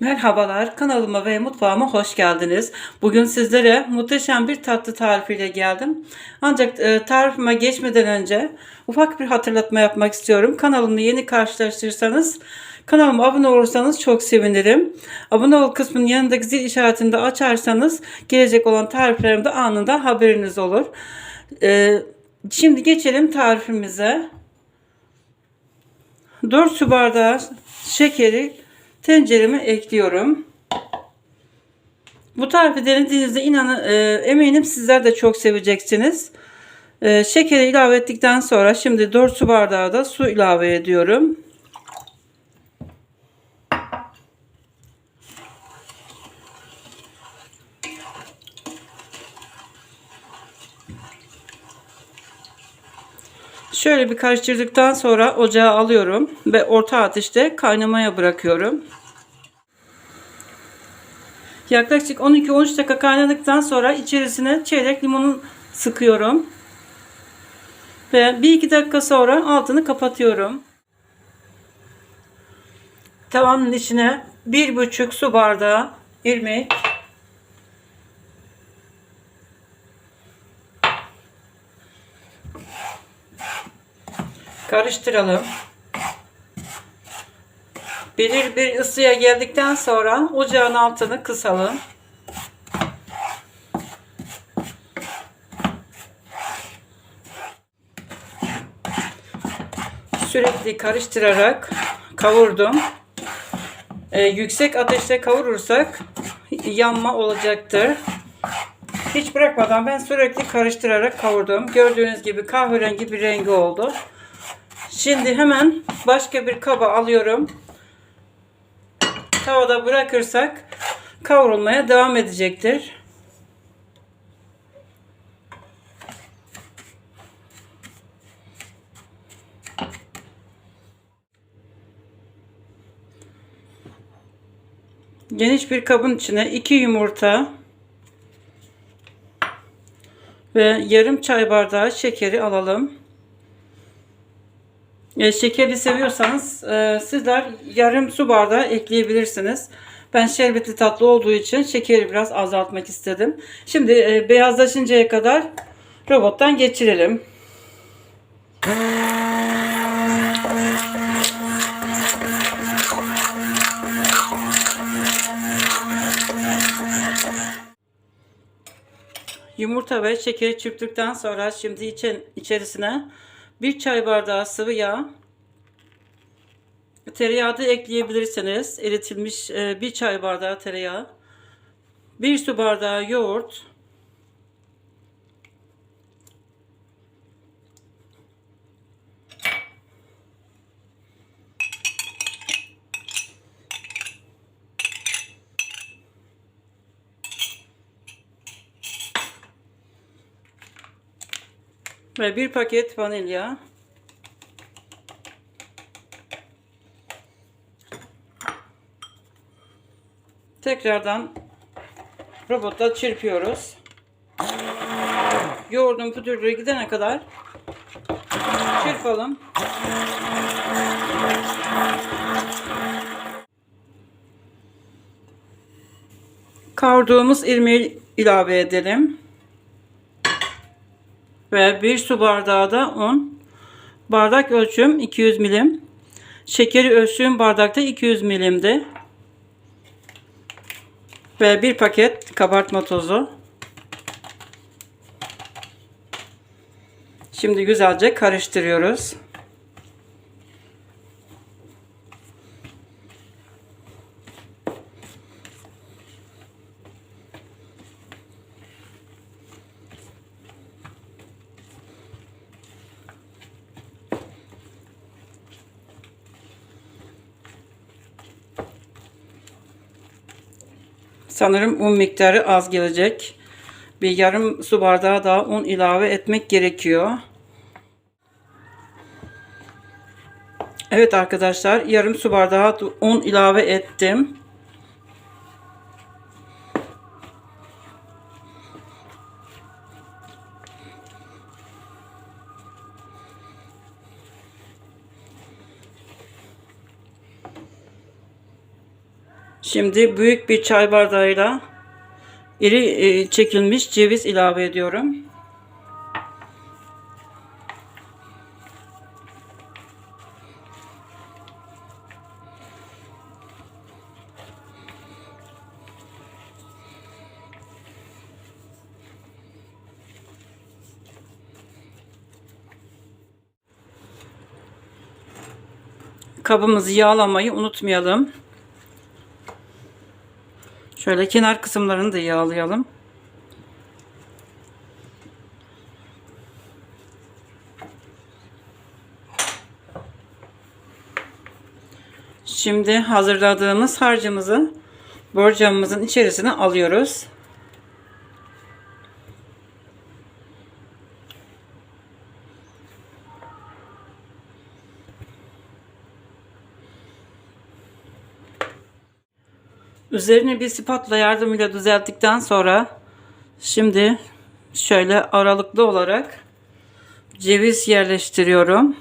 Merhabalar kanalıma ve mutfağıma hoş geldiniz. Bugün sizlere muhteşem bir tatlı tarifiyle geldim. Ancak e, tarifime geçmeden önce ufak bir hatırlatma yapmak istiyorum. Kanalımı yeni karşılaştırırsanız kanalıma abone olursanız çok sevinirim. Abone ol kısmının yanındaki zil işaretini de açarsanız gelecek olan tariflerimde anında haberiniz olur. E, şimdi geçelim tarifimize. 4 su bardağı şekeri tencereme ekliyorum. Bu tarifi denediğinizde inanın e, eminim sizler de çok seveceksiniz. E, şekeri ilave ettikten sonra şimdi 4 su bardağı da su ilave ediyorum. Şöyle bir karıştırdıktan sonra ocağa alıyorum ve orta ateşte kaynamaya bırakıyorum. Yaklaşık 12-13 dakika kaynadıktan sonra içerisine çeyrek limonu sıkıyorum. Ve 1-2 dakika sonra altını kapatıyorum. Tavanın içine 1,5 su bardağı irmik karıştıralım. Belirli bir ısıya geldikten sonra ocağın altını kısalım. Sürekli karıştırarak kavurdum. Ee, yüksek ateşte kavurursak yanma olacaktır. Hiç bırakmadan ben sürekli karıştırarak kavurdum. Gördüğünüz gibi kahverengi bir rengi oldu. Şimdi hemen başka bir kaba alıyorum. Tavada bırakırsak kavrulmaya devam edecektir. Geniş bir kabın içine 2 yumurta ve yarım çay bardağı şekeri alalım. E, şekeri seviyorsanız e, sizler yarım su bardağı ekleyebilirsiniz. Ben şerbetli tatlı olduğu için şekeri biraz azaltmak istedim. Şimdi e, beyazlaşıncaya kadar robottan geçirelim. Yumurta ve şekeri çırptıktan sonra şimdi içen, içerisine bir çay bardağı sıvı yağ, tereyağı da ekleyebilirsiniz. Eritilmiş e, bir çay bardağı tereyağı, bir su bardağı yoğurt, ve bir paket vanilya. Tekrardan robotla çırpıyoruz. Yoğurdun pütürlüğü gidene kadar çırpalım. Kavurduğumuz irmiği ilave edelim. Ve bir su bardağı da un. Bardak ölçüm 200 milim. Şekeri ölçtüğüm bardakta 200 milimdi. Ve bir paket kabartma tozu. Şimdi güzelce karıştırıyoruz. Sanırım un miktarı az gelecek. Bir yarım su bardağı daha un ilave etmek gerekiyor. Evet arkadaşlar yarım su bardağı un ilave ettim. Şimdi büyük bir çay bardağıyla iri e, çekilmiş ceviz ilave ediyorum. Kabımızı yağlamayı unutmayalım. Şöyle kenar kısımlarını da yağlayalım. Şimdi hazırladığımız harcımızı borcamımızın içerisine alıyoruz. Üzerini bir spatula yardımıyla düzelttikten sonra şimdi şöyle aralıklı olarak ceviz yerleştiriyorum.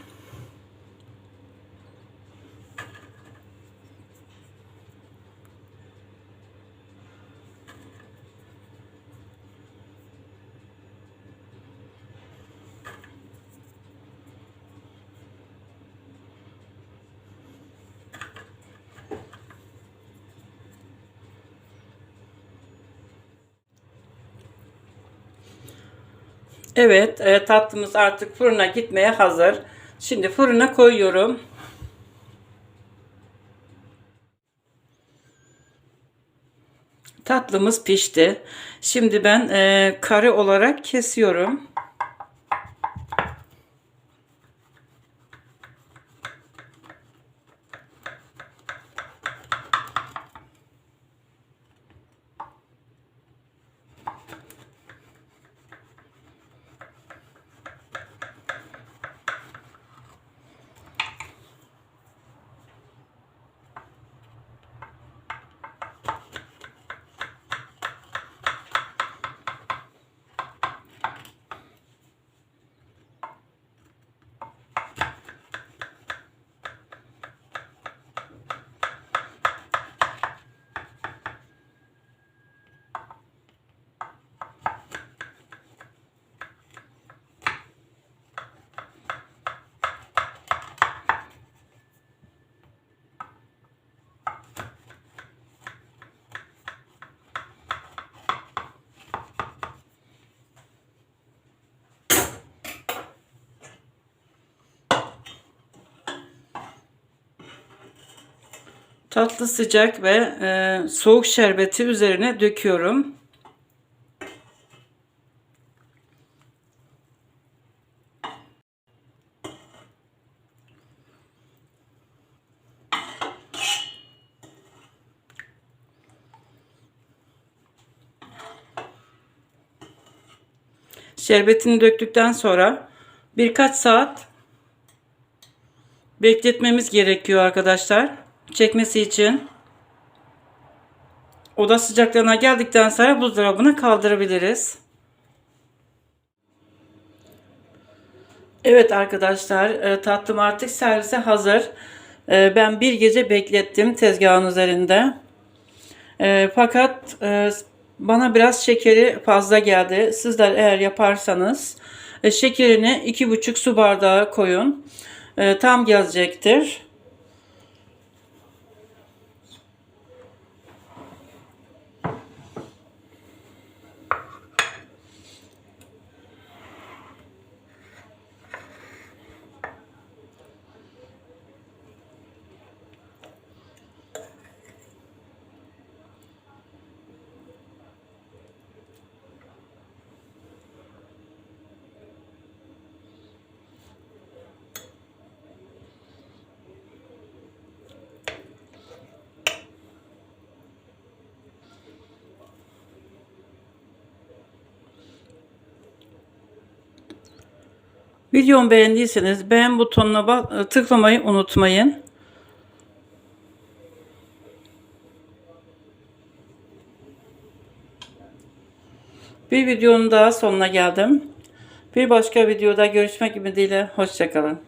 Evet, e, tatlımız artık fırına gitmeye hazır. Şimdi fırına koyuyorum. Tatlımız pişti. Şimdi ben e, kare olarak kesiyorum. Tatlı sıcak ve e, soğuk şerbeti üzerine döküyorum. Şerbetini döktükten sonra birkaç saat bekletmemiz gerekiyor arkadaşlar. Çekmesi için. Oda sıcaklığına geldikten sonra buzdolabına kaldırabiliriz. Evet arkadaşlar e, tatlım artık servise hazır. E, ben bir gece beklettim tezgahın üzerinde. E, fakat bana biraz şekeri fazla geldi. Sizler eğer yaparsanız şekerini 2,5 su bardağı koyun. Tam gelecektir. Videomu beğendiyseniz beğen butonuna tıklamayı unutmayın. Bir videonun daha sonuna geldim. Bir başka videoda görüşmek ümidiyle. Hoşçakalın.